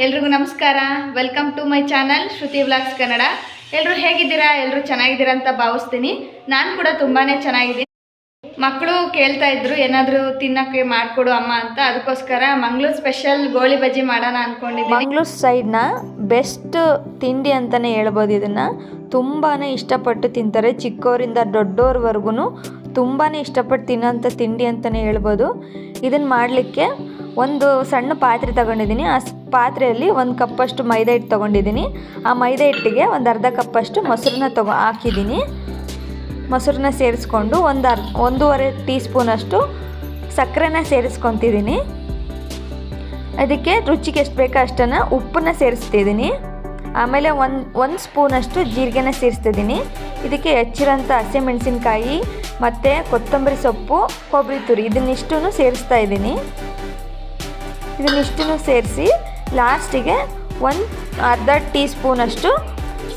ಎಲ್ರಿಗೂ ನಮಸ್ಕಾರ. Welcome to my channel Shruti vlogs Kannada ಎಲ್ಲರೂ ಹೇಗಿದ್ದೀರಾ? ಎಲ್ಲರೂ ಚೆನ್ನಾಗಿದ್ದೀರಾ ಅಂತ ಭಾವಿಸ್ತೀನಿ. ನಾನು ಕೂಡ ತುಂಬಾ ಚೆನ್ನಾಗಿದ್ದೀನಿ. ಮಕ್ಕಳು ಕೇಳ್ತಾ ಇದ್ರು, ಏನಾದರೂ ತಿನ್ನೋಕ್ಕೆ ಮಾಡಿಕೊಡು ಅಮ್ಮ ಅಂತ. ಅದಕ್ಕೋಸ್ಕರ ಮಂಗ್ಳೂರು ಸ್ಪೆಷಲ್ ಗೋಳಿ ಬಜ್ಜಿ ಮಾಡೋಣ ಅಂದ್ಕೊಂಡಿದ್ದೀನಿ ಮಂಗ್ಳೂರು ಸೈಡ್ನ ಬೆಸ್ಟ್ ತಿಂಡಿ ಅಂತಲೇ ಹೇಳ್ಬೋದು ಇದನ್ನು. ತುಂಬಾ ಇಷ್ಟಪಟ್ಟು ತಿಂತಾರೆ. ಚಿಕ್ಕವರಿಂದ ದೊಡ್ಡೋರ್ವರೆಗೂ ತುಂಬಾ ಇಷ್ಟಪಟ್ಟು ತಿನ್ನೋಂಥ ತಿಂಡಿ ಅಂತಲೇ ಹೇಳ್ಬೋದು. ಇದನ್ನು ಮಾಡಲಿಕ್ಕೆ ಒಂದು ಸಣ್ಣ ಪಾತ್ರೆ ತಗೊಂಡಿದ್ದೀನಿ. ಆ ಪಾತ್ರೆಯಲ್ಲಿ ಒಂದು ಕಪ್ಪಷ್ಟು ಮೈದಾ ಹಿಟ್ಟು ತೊಗೊಂಡಿದ್ದೀನಿ. ಆ ಮೈದಾ ಹಿಟ್ಟಿಗೆ ಒಂದು ಅರ್ಧ ಕಪ್ಪಷ್ಟು ಮೊಸರನ್ನ ತಗೋ ಹಾಕಿದ್ದೀನಿ. ಮೊಸರನ್ನ ಸೇರಿಸ್ಕೊಂಡು ಒಂದು ಅರ್ ಒಂದೂವರೆ ಟೀ ಸ್ಪೂನಷ್ಟು ಸಕ್ಕರೆನ ಸೇರಿಸ್ಕೊತಿದ್ದೀನಿ. ಅದಕ್ಕೆ ರುಚಿಗೆ ಎಷ್ಟು ಬೇಕೋ ಅಷ್ಟನ್ನು ಉಪ್ಪನ್ನ ಸೇರಿಸ್ತಿದ್ದೀನಿ. ಆಮೇಲೆ ಒಂದು ಒಂದು ಸ್ಪೂನಷ್ಟು ಜೀರಿಗೆನ ಸೇರಿಸ್ತಿದ್ದೀನಿ. ಇದಕ್ಕೆ ಹೆಚ್ಚಿರೋಂಥ ಹಸಿಮೆಣಸಿನ್ಕಾಯಿ, ಮತ್ತು ಕೊತ್ತಂಬರಿ ಸೊಪ್ಪು, ಕೊಬ್ಬರಿ ತುರಿ ಇದನ್ನಿಷ್ಟೂ ಸೇರಿಸ್ತಾ ಇದ್ದೀನಿ. ಇದನ್ನಿಷ್ಟನ್ನು ಸೇರಿಸಿ ಲಾಸ್ಟಿಗೆ ಒಂದು ಅರ್ಧ ಟೀ ಸ್ಪೂನಷ್ಟು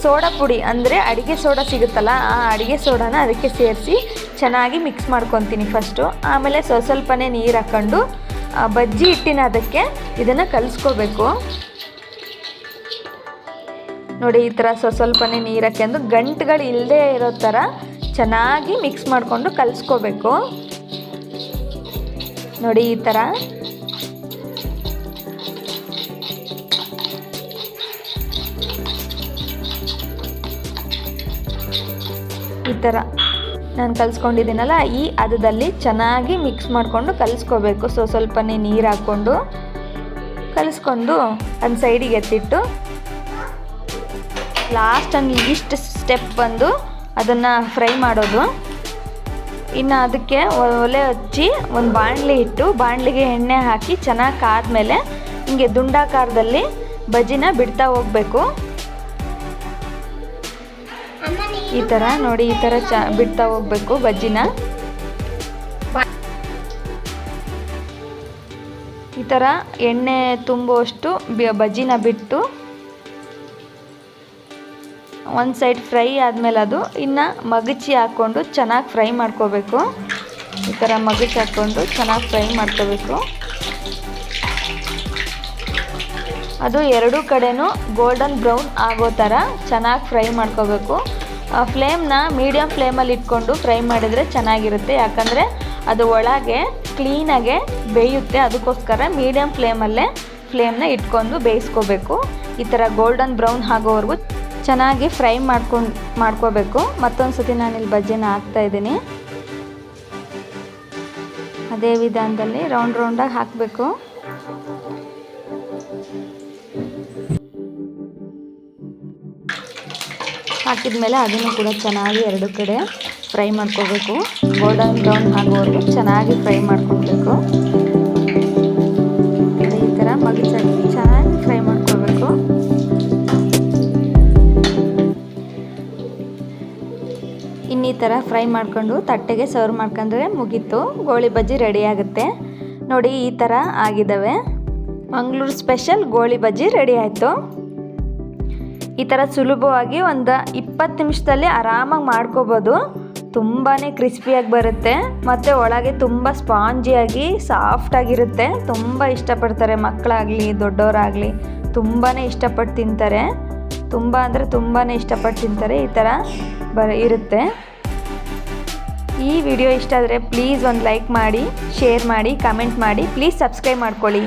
ಸೋಡಾ ಪುಡಿ, ಅಂದರೆ ಅಡುಗೆ ಸೋಡಾ ಸಿಗುತ್ತಲ್ಲ, ಆ ಅಡುಗೆ ಸೋಡಾನ ಅದಕ್ಕೆ ಸೇರಿಸಿ ಚೆನ್ನಾಗಿ ಮಿಕ್ಸ್ ಮಾಡ್ಕೊತೀನಿ ಫಸ್ಟು ಆಮೇಲೆ ಸ್ವಲ್ಪ ಸ್ವಲ್ಪನೇ ನೀರು ಹಾಕ್ಕೊಂಡು ಬಜ್ಜಿ ಹಿಟ್ಟಿನ ಅದಕ್ಕೆ ಇದನ್ನು ಕಲಿಸ್ಕೋಬೇಕು. ನೋಡಿ, ಈ ಥರ ಸ್ವಲ್ಪ ಸ್ವಲ್ಪನೇ ನೀರು ಹಾಕ್ಯಂಡು ಗಂಟುಗಳು ಇಲ್ಲದೆ ಇರೋ ಥರ ಚೆನ್ನಾಗಿ ಮಿಕ್ಸ್ ಮಾಡಿಕೊಂಡು ಕಲಿಸ್ಕೋಬೇಕು. ನೋಡಿ, ಈ ಥರ ಈ ಥರ. ನಾನು ಕಲಿಸ್ಕೊಂಡಿದ್ದೀನಲ್ಲ, ಈ ಅದದಲ್ಲಿ ಚೆನ್ನಾಗಿ ಮಿಕ್ಸ್ ಮಾಡಿಕೊಂಡು ಕಲಿಸ್ಕೋಬೇಕು. ಸೊ ಸ್ವಲ್ಪನೇ ನೀರು ಹಾಕ್ಕೊಂಡು ಕಲಿಸ್ಕೊಂಡು ಒಂದು ಸೈಡಿಗೆ ಎತ್ತಿಟ್ಟು ಲಾಸ್ಟ್ ಒಂದು ಇಷ್ಟು ಸ್ಟೆಪ್ ಬಂದು ಅದನ್ನು ಫ್ರೈ ಮಾಡೋದು. ಇನ್ನು ಅದಕ್ಕೆ ಒಲೆ ಹಚ್ಚಿ ಒಂದು ಬಾಣಲಿ ಇಟ್ಟು ಬಾಣಲಿಗೆ ಎಣ್ಣೆ ಹಾಕಿ ಚೆನ್ನಾಗಿ ಕಾದ್ಮೇಲೆ ಹಿಂಗೆ ದುಂಡಾಕಾರದಲ್ಲಿ ಬಜ್ಜಿನ ಬಿಡ್ತಾ ಹೋಗಬೇಕು. ಈ ಥರ ನೋಡಿ, ಈ ಥರ ಚ ಬಿಡ್ತಾ ಹೋಗ್ಬೇಕು ಬಜ್ಜಿನ. ಈ ಥರ ಎಣ್ಣೆ ತುಂಬುವಷ್ಟು ಬಜ್ಜಿನ ಬಿಟ್ಟು ಒಂದು ಸೈಡ್ ಫ್ರೈ ಆದಮೇಲೆ ಅದು ಇನ್ನು ಮಗಚಿ ಹಾಕ್ಕೊಂಡು ಚೆನ್ನಾಗಿ ಫ್ರೈ ಮಾಡ್ಕೋಬೇಕು. ಈ ಥರ ಮಗಚಿ ಹಾಕ್ಕೊಂಡು ಚೆನ್ನಾಗಿ ಫ್ರೈ ಮಾಡ್ಕೋಬೇಕು. ಅದು ಎರಡೂ ಕಡೆನೂ ಗೋಲ್ಡನ್ ಬ್ರೌನ್ ಆಗೋ ಥರ ಚೆನ್ನಾಗಿ ಫ್ರೈ ಮಾಡ್ಕೋಬೇಕು. ಫ್ಲೇಮ್ನ ಮೀಡಿಯಮ್ ಫ್ಲೇಮಲ್ಲಿ ಇಟ್ಕೊಂಡು ಫ್ರೈ ಮಾಡಿದರೆ ಚೆನ್ನಾಗಿರುತ್ತೆ. ಯಾಕಂದರೆ ಅದು ಒಳಗೆ ಕ್ಲೀನಾಗೆ ಬೇಯುತ್ತೆ. ಅದಕ್ಕೋಸ್ಕರ ಮೀಡಿಯಮ್ ಫ್ಲೇಮಲ್ಲೇ ಫ್ಲೇಮ್ನ ಇಟ್ಕೊಂಡು ಬೇಯಿಸ್ಕೋಬೇಕು. ಈ ಥರ ಗೋಲ್ಡನ್ ಬ್ರೌನ್ ಆಗೋವರೆಗೂ ಚೆನ್ನಾಗಿ ಫ್ರೈ ಮಾಡ್ಕೊಂಡು ಮಾಡ್ಕೋಬೇಕು. ಮತ್ತೊಂದು ಸತಿ ನಾನಿಲ್ಲಿ ಬಜ್ಜಿನ ಹಾಕ್ತಾಯಿದ್ದೀನಿ ಅದೇ ವಿಧಾನದಲ್ಲಿ ರೌಂಡ್ ರೌಂಡಾಗಿ ಹಾಕಬೇಕು. ಹಾಕಿದ್ಮೇಲೆ ಅದನ್ನು ಕೂಡ ಚೆನ್ನಾಗಿ ಎರಡು ಕಡೆ ಫ್ರೈ ಮಾಡ್ಕೋಬೇಕು. ಗೋಲ್ಡನ್ ಬ್ರೌನ್ ಆಗೋವರೆಗೂ ಚೆನ್ನಾಗಿ ಫ್ರೈ ಮಾಡ್ಕೊಳ್ಬೇಕು. ಈ ಥರ ಮಗಚಾಗಿ ಚೆನ್ನಾಗಿ ಫ್ರೈ ಮಾಡ್ಕೋಬೇಕು ಇನ್ನೀ ಥರ ಫ್ರೈ ಮಾಡ್ಕೊಂಡು ತಟ್ಟೆಗೆ ಸರ್ವ್ ಮಾಡ್ಕೊಂಡ್ರೆ ಮುಗೀತು. ಗೋಳಿ ಬಜ್ಜಿ ರೆಡಿ ಆಗುತ್ತೆ. ನೋಡಿ ಈ ಥರ ಆಗಿದ್ದಾವೆ. ಮಂಗಳೂರು ಸ್ಪೆಷಲ್ ಗೋಳಿ ಬಜ್ಜಿ ರೆಡಿ ಆಯಿತು. ಈ ಥರ ಸುಲಭವಾಗಿ ಒಂದು ಇಪ್ಪತ್ತು ನಿಮಿಷದಲ್ಲಿ ಆರಾಮಾಗಿ ಮಾಡ್ಕೋಬೋದು. ತುಂಬಾ ಕ್ರಿಸ್ಪಿಯಾಗಿ ಬರುತ್ತೆ. ಮತ್ತು ಒಳಗೆ ತುಂಬ ಸ್ಪಾಂಜಿಯಾಗಿ ಸಾಫ್ಟಾಗಿರುತ್ತೆ. ತುಂಬ ಇಷ್ಟಪಡ್ತಾರೆ ಮಕ್ಕಳಾಗಲಿ ದೊಡ್ಡವರಾಗಲಿ ತುಂಬಾ ಇಷ್ಟಪಟ್ಟು ತಿಂತಾರೆ. ತುಂಬ ಅಂದರೆ ತುಂಬಾ ಇಷ್ಟಪಟ್ಟು ತಿಂತಾರೆ. ಈ ಥರ ಬರ ಇರುತ್ತೆ. ಈ ವಿಡಿಯೋ ಇಷ್ಟ ಆದರೆ ಪ್ಲೀಸ್ ಒಂದು ಲೈಕ್ ಮಾಡಿ, ಶೇರ್ ಮಾಡಿ, ಕಮೆಂಟ್ ಮಾಡಿ. ಪ್ಲೀಸ್ ಸಬ್ಸ್ಕ್ರೈಬ್ ಮಾಡ್ಕೊಳ್ಳಿ.